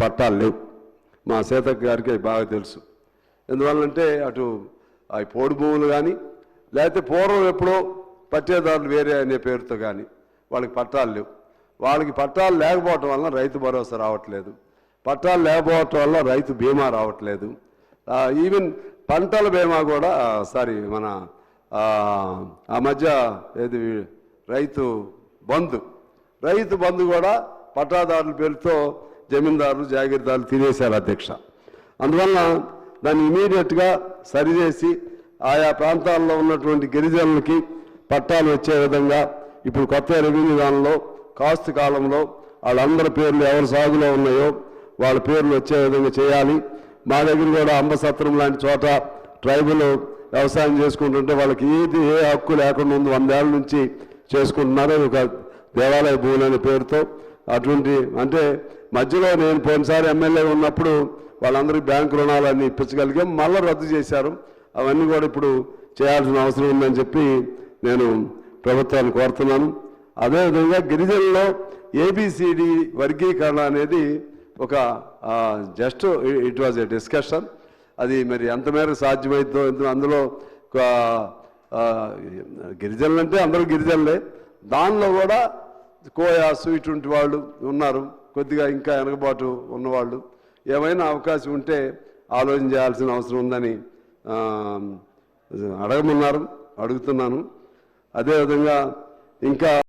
పట్టాలు లేవు. మా సీతక్ గారికి అవి బాగా తెలుసు. ఎందువల్లంటే అటు అవి పోడు భూములు కానీ లేకపోతే పూర్వం ఎప్పుడో పట్టేదారులు వేరే అనే పేరుతో కానీ వాళ్ళకి పట్టాలు లేవు. వాళ్ళకి పట్టాలు లేకపోవటం వల్ల రైతు భరోసా రావట్లేదు. పట్టాలు లేకపోవటం వల్ల రైతు బీమా రావట్లేదు. ఈవెన్ పంటల బీమా కూడా సారీ మన ఆ, ఆ మధ్య ఏది రైతు బంధు. రైతు బంధు కూడా పట్టాదారుల పేరుతో జమీందారులు జాగీర్దారులు తినేశారు అధ్యక్ష. అందువల్ల దాన్ని ఇమీడియట్గా సరిచేసి ఆయా ప్రాంతాల్లో ఉన్నటువంటి గిరిజనులకి పట్టాలు వచ్చే విధంగా ఇప్పుడు కొత్త రెవెన్యూ దానిలో కాస్తు కాలంలో వాళ్ళందరి పేర్లు ఎవరి సాగులో ఉన్నాయో వాళ్ళ పేర్లు వచ్చే విధంగా చేయాలి. మా దగ్గర కూడా అంబసత్రం లాంటి చోట ట్రైబల్ వ్యవసాయం చేసుకుంటుంటే వాళ్ళకి ఏది ఏ హక్కు లేకుండా ఉంది వందేళ్ళ నుంచి చేసుకుంటున్నారు ఒక దేవాలయ భూములు అనే పేరుతో అటువంటి అంటే మధ్యలో నేను పోయినసారి ఎమ్మెల్యే ఉన్నప్పుడు వాళ్ళందరికీ బ్యాంకు రుణాలన్నీ ఇప్పించగలిగాం. మళ్ళీ రద్దు చేశారు. అవన్నీ కూడా ఇప్పుడు చేయాల్సిన అవసరం ఉందని చెప్పి నేను ప్రభుత్వాన్ని కోరుతున్నాను. అదేవిధంగా గిరిజనుల్లో ఏబిసిడి వర్గీకరణ అనేది ఒక just it was a discussion అది మరి ఎంత మేరకు సాధ్యమైందో అందులో ఒక, గిరిజనులు అంటే అందరూ గిరిజనులే. దానిలో కూడా కోయాసు ఇటువంటి వాళ్ళు ఉన్నారు. కొద్దిగా ఇంకా వెనకబాటు ఉన్నవాళ్ళు. ఏమైనా అవకాశం ఉంటే ఆలోచన చేయాల్సిన అవసరం ఉందని అడగమన్నారు అడుగుతున్నాను. అదేవిధంగా ఇంకా